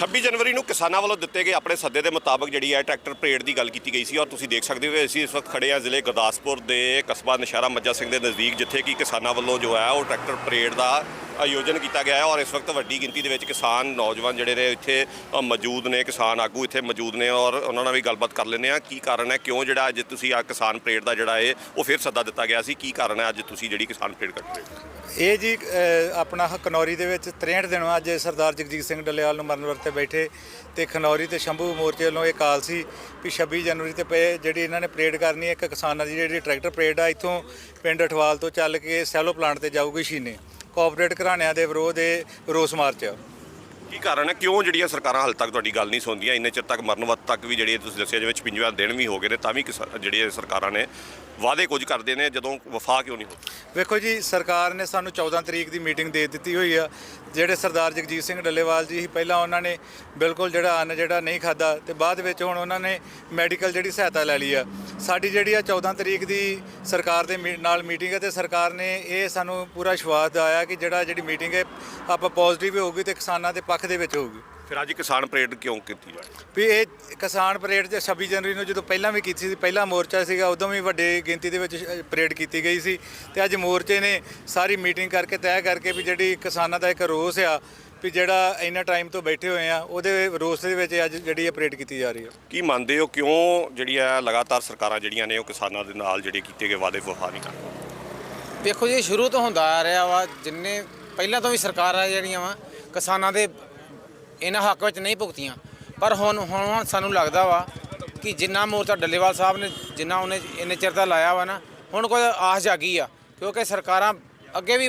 26 ਜਨਵਰੀ ਨੂੰ ਕਿਸਾਨਾਂ ਵੱਲੋਂ ਦਿੱਤੇ ਗਏ ਆਪਣੇ ਸੱਦੇ ਦੇ ਮੁਤਾਬਕ ਜਿਹੜੀ ਹੈ ਟਰੈਕਟਰ ਪਰੇਡ ਦੀ ਗੱਲ ਕੀਤੀ ਗਈ ਸੀ ਔਰ ਤੁਸੀਂ ਦੇਖ ਸਕਦੇ ਹੋ ਅਸੀਂ ਇਸ ਵਕਤ ਖੜੇ ਹਾਂ ਜ਼ਿਲ੍ਹੇ ਗੁਰਦਾਸਪੁਰ ਦੇ ਕਸਬਾ ਨਸ਼ਹਿਰਾ ਮੱਜਾ ਸਿੰਘ ਦੇ ਨਜ਼ਦੀਕ, ਜਿੱਥੇ ਕਿ ਕਿਸਾਨਾਂ ਵੱਲੋਂ ਜੋ ਹੈ ਉਹ ਟਰੈਕਟਰ ਪਰੇਡ ਦਾ ਆਯੋਜਨ ਕੀਤਾ ਗਿਆ ਹੈ ਔਰ ਇਸ ਵਕਤ ਵੱਡੀ ਗਿਣਤੀ ਦੇ ਵਿੱਚ ਕਿਸਾਨ, ਨੌਜਵਾਨ ਜਿਹੜੇ ਨੇ ਇੱਥੇ ਮੌਜੂਦ ਨੇ, ਕਿਸਾਨ ਆਗੂ ਇੱਥੇ ਮੌਜੂਦ ਨੇ ਔਰ ਉਹਨਾਂ ਨਾਲ ਵੀ ਗੱਲਬਾਤ ਕਰ ਲੈਂਦੇ ਆ ਕੀ ਕਾਰਨ ਹੈ? ਕਿਉਂ ਜਿਹੜਾ ਅੱਜ ਤੁਸੀਂ ਆ ਕਿਸਾਨ ਪਰੇਡ ਦਾ ਜਿਹੜਾ ਹੈ ਉਹ ਫਿਰ ਸੱਦਾ ਦਿੱਤਾ ਗਿਆ ਸੀ? ਕੀ ਕਾਰਨ ਹੈ ਅੱਜ ਤੁਸੀਂ ਜਿਹੜੀ ਕਿਸਾਨ ਪਰੇਡ ਕਰ ਰਹੇ ਹੋ? ਇਹ ਜੀ ਆਪਣਾ ਕਨੌਰੀ ਦੇ ਵਿੱਚ 63 ਦਿਨ ਅੱਜ ਸਰਦਾਰ ਜਗਜੀਤ ਸਿੰਘ ਡੱਲੇਵਾਲ ਨੂੰ ਮਰਨ ਵਰਤੇ ਬੈਠੇ ਤੇ ਖਨੌਰੀ ਤੇ ਸ਼ੰਭੂ ਮੋਰਚੇ ਵੱਲੋਂ ਇਹ ਕਾਲ ਸੀ ਵੀ 26 ਜਨਵਰੀ ਤੇ ਪਏ ਜਿਹੜੀ ਇਹਨਾਂ ਨੇ ਪਰੇਡ ਕਰਨੀ ਹੈ, ਇੱਕ ਕਿਸਾਨਾਂ ਦੀ ਜਿਹੜੀ ਟਰੈਕਟਰ ਪਰੇਡ ਆ, ਇੱਥੋਂ ਪਿੰਡ ਅਠਵਾਲ ਤੋਂ ਚੱਲ ਕੇ ਸੈਲੋ ਪਲਾਂਟ ਤੇ ਜਾਊਗੀ ਸ਼ੀਨੇ। ਕੋਆਪਰੇਟ ਘਰਾਣਿਆਂ ਦੇ ਵਿਰੋਧ ਇਹ ਰੋਸ ਮਾਰਚ ਆ। ਕੀ ਕਾਰਨ ਹੈ? ਕਿਉਂ ਜਿਹੜੀਆਂ ਸਰਕਾਰਾਂ ਹਾਲ ਤੱਕ ਤੁਹਾਡੀ ਗੱਲ ਨਹੀਂ ਸੁਣਦੀਆਂ? ਇੰਨੇ ਚਿਰ ਤੱਕ ਮਰਨ ਵਕਤ ਤੱਕ ਵੀ ਜਿਹੜੇ ਤੁਸੀਂ ਦੱਸਿਆ ਜਿਵੇਂ 55 ਦਿਨ ਵੀ ਹੋ ਗਏ ਨੇ ਤਾਂ ਵੀ ਕਿਸਾ- ਜਿਹੜੀਆਂ ਸਰਕਾਰਾਂ ਨੇ ਵਾਅਦੇ ਕੁਝ ਕਰਦੇ ਨੇ ਜਦੋਂ ਵਫਾ ਕਿਉਂ ਨਹੀਂ ਹੁੰਦੀ? ਵੇਖੋ ਜੀ ਸਰਕਾਰ ਨੇ ਸਾਨੂੰ 14 ਤਰੀਕ ਦੀ ਮੀਟਿੰਗ ਦੇ ਦਿੱਤੀ ਹੋਈ ਆ। ਜਿਹੜੇ ਸਰਦਾਰ ਜਗਜੀਤ ਸਿੰਘ ਡੱਲੇਵਾਲ ਜੀ ਸੀ ਪਹਿਲਾਂ ਉਹਨਾਂ ਨੇ ਬਿਲਕੁਲ ਜਿਹੜਾ ਅੰਨ ਜਿਹੜਾ ਨਹੀਂ ਖਾਦਾ ਤੇ ਬਾਅਦ ਵਿੱਚ ਹੁਣ ਉਹਨਾਂ ਨੇ ਮੈਡੀਕਲ ਜਿਹੜੀ ਸਹਾਇਤਾ ਲੈ ਲਈ ਆ। ਸਾਡੀ ਜਿਹੜੀ ਆ 14 ਤਰੀਕ ਦੀ ਸਰਕਾਰ ਦੇ ਮੀ- ਨਾਲ ਮੀਟਿੰਗ ਹੈ ਤੇ ਸਰਕਾਰ ਨੇ ਇਹ ਸਾਨੂੰ ਪੂਰਾ ਵਿਸ਼ਵਾਸ ਦਿਵਾਇਆ ਕਿ ਜਿਹੜਾ ਜਿਹੜੀ ਮੀਟਿੰਗ ਹੈ ਆਪਾਂ ਪੋਜ਼ਿਟਿਵ ਹੋਊਗੀ ਤੇ ਕਿਸਾਨਾਂ ਦੇ ਪੱਖ ਦੇ ਵਿੱਚ ਹੋਊਗੀ। ਫਿਰ ਅੱਜ ਕਿਸਾਨ ਪਰੇਡ ਕਿਉਂ ਕੀਤੀ ਜਾ ਰਹੀ ਵੀ ਇਹ ਕਿਸਾਨ ਪਰੇਡ ਤੇ 26 ਜਨਵਰੀ ਨੂੰ ਜਦੋਂ ਪਹਿਲਾਂ ਵੀ ਕੀਤੀ ਸੀ ਪਹਿਲਾ ਮੋਰਚਾ ਸੀਗਾ ਉਦੋਂ ਵੀ ਵੱਡੇ ਗਿਣਤੀ ਦੇ ਵਿੱਚ ਸ਼- ਪਰੇਡ ਕੀਤੀ ਗਈ ਸੀ। ਤੇ ਅੱਜ ਮੋਰਚੇ ਨੇ ਸਾਰੀ ਮੀਟਿੰਗ ਕਰਕੇ ਤੈਅ ਕਰਕੇ ਵੀ ਜਿਹੜੀ ਕਿਸਾਨਾਂ ਦਾ ਇੱਕ ਰੋਸ ਆ ਵੀ ਜਿਹੜਾ ਇੰਨਾ ਟਾਈਮ ਤੋਂ ਬੈਠੇ ਹੋਏ ਆ ਉਹਦੇ ਰੋਸ ਦੇ ਵਿੱਚ ਅੱਜ ਜਿਹੜੀ ਇਹ ਪਰੇਡ ਕੀਤੀ ਜਾ ਰਹੀ ਹੈ ਕੀ ਮੰਨਦੇ ਹੋ ਕਿਉਂ ਜਿਹੜੀ ਹੈ ਲਗਾਤਾਰ ਸਰਕਾਰਾਂ ਜਿਹੜੀਆਂ ਨੇ ਉਹ ਕਿਸਾਨਾਂ ਦੇ ਨਾਲ ਜਿਹੜੇ ਕੀਤੇ ਗਏ ਵਾਅਦੇ ਵਫਾ ਨਹੀਂ ਕਰਦੀਆਂ ਵੇਖੋ ਜੀ ਸ਼ੁਰੂ ਤੋਂ ਹੁੰਦਾ ਆ ਰਿਹਾ ਵਾ ਜਿੰਨੇ ਪਹਿਲਾਂ ਤੋਂ ਵੀ ਸਰਕਾਰਾਂ ਜਿਹੜੀਆਂ ਵਾ ਕਿਸਾਨਾਂ ਦੇ ਇਹਨਾਂ ਹੱਕ ਵਿੱਚ ਨਹੀਂ ਭੁਗਤੀਆਂ। ਪਰ ਹੁਣ ਹੁਣ ਹੁਣ ਸਾਨੂੰ ਲੱਗਦਾ ਵਾ ਕਿ ਜਿੰਨਾ ਮੋਰਚਾ ਡੱਲੇਵਾਲ ਸਾਹਿਬ ਨੇ ਜਿੰਨਾ ਉਹਨੇ ਇੰਨੇ ਚਿਰ ਦਾ ਲਾਇਆ ਵਾ ਨਾ ਹੁਣ ਕੋਈ ਆਸ ਜਾਗੀ ਆ ਕਿਉਂਕਿ ਸਰਕਾਰਾਂ ਅੱਗੇ ਵੀ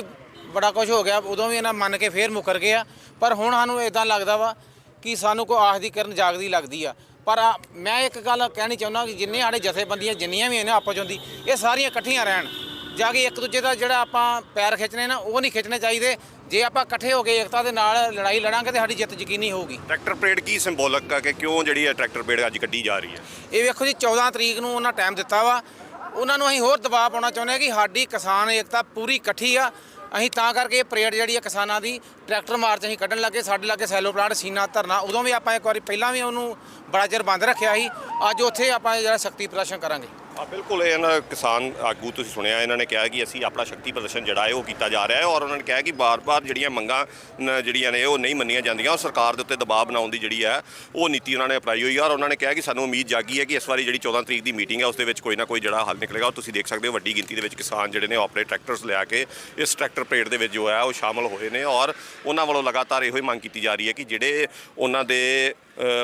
ਬੜਾ ਕੁਝ ਹੋ ਗਿਆ ਉਦੋਂ ਵੀ ਇਹਨਾਂ ਮੰਨ ਕੇ ਫੇਰ ਮੁਕਰ ਗਏ ਆ। ਪਰ ਹੁਣ ਸਾਨੂੰ ਇਦਾਂ ਲੱਗਦਾ ਵਾ ਕਿ ਸਾਨੂੰ ਕੋਈ ਆਸ ਦੀ ਕਿਰਨ ਜਾਗਦੀ ਲੱਗਦੀ ਆ। ਪਰ ਆ- ਮੈਂ ਇੱਕ ਗੱਲ ਕਹਿਣੀ ਚਾਹੁੰਦਾ ਕਿ ਜਿੰਨੇ ਸਾਡੇ ਜਥੇਬੰਦੀਆਂ ਜਿੰਨੀਆਂ ਵੀ ਇਹਨਾਂ ਆਪਸ ਚੋਂਦੀ ਇਹ ਸਾਰੀਆਂ ਇਕੱਠੀਆਂ ਰਹਿਣ। ਜਾ ਕੇ ਇੱਕ ਦੂਜੇ ਦਾ ਜਿਹੜਾ ਆਪਾਂ ਪੈਰ ਖਿੱਚਣੇ ਨਾ ਉਹ ਨਹੀਂ ਖਿੱਚਣੇ ਚਾਹੀਦੇ। ਜੇ ਆਪਾਂ ਇਕੱਠੇ ਹੋ ਕੇ ਏਕਤਾ ਦੇ ਨਾਲ ਲੜਾਈ ਲੜਾਂਗੇ ਤੇ ਸਾਡੀ ਜਿੱਤ ਯਕੀਨੀ ਹੋਊਗੀ। ਟਰੈਕਟਰ ਪਰੇਡ ਕੀ ਸਿੰਬੋਲਿਕ ਹੈ ਕਿ ਕਿਉਂ ਜਿਹੜੀ ਹੈ ਟਰੈਕਟਰ ਪਰੇਡ ਅੱਜ ਕੱਢੀ ਜਾ ਰਹੀ ਹੈ? ਇਹ ਵੇਖੋ ਜੀ 14 ਤਰੀਕ ਨੂੰ ਉਹਨਾਂ ਟਾਈਮ ਦਿੱਤਾ ਵਾ। ਉਹਨਾਂ ਨੂੰ ਅਸੀਂ ਹੋਰ ਦਬਾਅ ਪਾਉਣਾ ਚਾਹੁੰਦੇ ਹਾਂ ਕਿ ਸਾਡੀ ਕਿਸਾਨ ਏਕਤਾ ਪੂਰੀ ਇਕੱਠੀ ਆ। ਅਸੀਂ ਤਾਂ ਕਰਕੇ ਇਹ ਪਰੇਡ ਜਿਹੜੀ ਆ ਕਿਸਾਨਾਂ ਦੀ ਟਰੈਕਟਰ ਮਾਰਚ ਅਸੀਂ ਕੱਢਣ ਲੱਗੇ, ਸਾਡੇ ਲਾਗੇ ਸੈਲੋ ਪਲਾਂਟ, ਸੀਨਾ ਧਰਨਾ, ਉਦੋਂ ਵੀ ਆਪਾਂ ਇੱਕ ਵਾਰੀ ਪਹਿਲਾਂ ਵੀ ਉਹਨੂੰ ਬੜਾ ਚਿਰ ਬੰਦ ਰੱਖਿਆ ਸੀ। ਅੱਜ ਉੱਥੇ ਆਪਾਂ ਜਿਹੜਾ ਸ਼ਕਤੀ ਪ੍ਰਦਰਸ਼ਨ ਕਰਾਂਗੇ। ਆ ਬਿਲਕੁਲ ਇਹਨਾਂ ਕਿਸਾਨ ਆਗੂ ਤੁਸੀਂ ਸੁਣਿਆ, ਇਹਨਾਂ ਨੇ ਕਿਹਾ ਕਿ ਅਸੀਂ ਆਪਣਾ ਸ਼ਕਤੀ ਪ੍ਰਦਰਸ਼ਨ ਜਿਹੜਾ ਹੈ ਉਹ ਕੀਤਾ ਜਾ ਰਿਹਾ ਹੈ ਔਰ ਉਹਨਾਂ ਨੇ ਕਿਹਾ ਕਿ ਬਾਰ-ਬਾਰ ਜਿਹੜੀਆਂ ਮੰਗਾਂ ਨ- ਜਿਹੜੀਆਂ ਨੇ ਉਹ ਨਹੀਂ ਮੰਨੀਆਂ ਜਾਂਦੀਆਂ ਔਰ ਸਰਕਾਰ ਦੇ ਉੱਤੇ ਦਬਾਅ ਬਣਾਉਣ ਦੀ ਜਿਹੜੀ ਹੈ, ਉਹ ਨੀਤੀ ਉਹਨਾਂ ਨੇ ਅਪਣਾਈ ਹੋਈ ਹੈ ਔਰ ਉਹਨਾਂ ਨੇ ਕਿਹਾ ਕਿ ਸਾਨੂੰ ਉਮੀਦ ਜਾਗੀ ਹੈ ਕਿ ਇਸ ਵਾਰੀ ਜਿਹੜੀ 14 ਤਰੀਕ ਦੀ ਮੀਟਿੰਗ ਹੈ, ਉਸ ਦੇ ਵਿੱਚ ਕੋਈ ਨਾ ਕੋਈ ਜਿਹੜਾ ਹੱਲ ਨਿਕਲੇਗਾ ਔਰ ਤੁਸੀਂ ਦੇਖ ਸਕਦੇ ਹੋ ਵੱਡੀ ਗਿਣਤੀ ਦੇ ਵਿੱਚ ਕਿਸਾਨ ਜਿਹੜੇ ਨੇ ਉਹ ਆਪਣੇ ਟਰੈਕਟਰਸ ਲਿਆ ਕੇ ਇਸ ਟਰੈਕਟਰ ਪਰੇਡ ਦੇ ਵਿੱਚ ਜੋ ਹੈ ਉਹ ਸ਼ਾਮਲ ਹੋਏ ਨੇ ਔਰ ਉਹਨਾਂ ਵੱਲੋਂ ਲਗਾਤਾਰ ਇਹੋ ਹੀ ਮੰਗ ਕੀਤੀ ਜਾ ਰਹੀ ਹੈ ਕਿ ਜਿਹੜੇ ਉਹਨਾਂ ਦੇ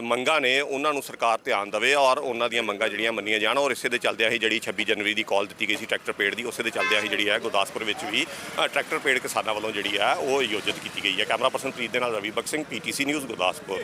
ਮੰਗਾਂ ਨੇ ਉਹਨਾਂ ਨੂੰ ਸਰਕਾਰ ਧਿਆਨ ਦੇਵੇ ਔਰ ਉਹਨਾਂ ਦੀਆਂ ਮੰਗਾਂ ਜਿਹੜੀਆਂ ਮੰਨੀਆਂ ਜਾਣ ਔਰ ਇਸੇ ਦੇ ਚੱਲਦਿਆਂ ਹੀ ਜਿਹੜੀ 26 ਜਨਵਰੀ ਦੀ ਕਾਲ ਦਿੱਤੀ ਗਈ ਸੀ ਟਰੈਕਟਰ ਪੇੜ ਦੀ, ਉਸੇ ਦੇ ਚੱਲਦਿਆਂ ਹੀ ਜਿਹੜੀ ਹੈ ਗੁਰਦਾਸਪੁਰ ਵਿੱਚ ਵੀ ਟਰੈਕਟਰ ਪੇੜ ਕਿਸਾਨਾਂ ਵੱਲੋਂ ਜਿਹੜੀ ਹੈ ਉਹ ਆਯੋਜਿਤ ਕੀਤੀ ਗਈ ਹੈ। ਕੈਮਰਾ ਪਰਸਨ ਪ੍ਰੀਤ ਦੇ ਨਾਲ ਰਵੀ ਬਖਸ਼ ਸਿੰਘ ਪੀਟੀਸੀ ਨਿਊਜ਼ ਗੁਰਦਾਸਪੁਰ।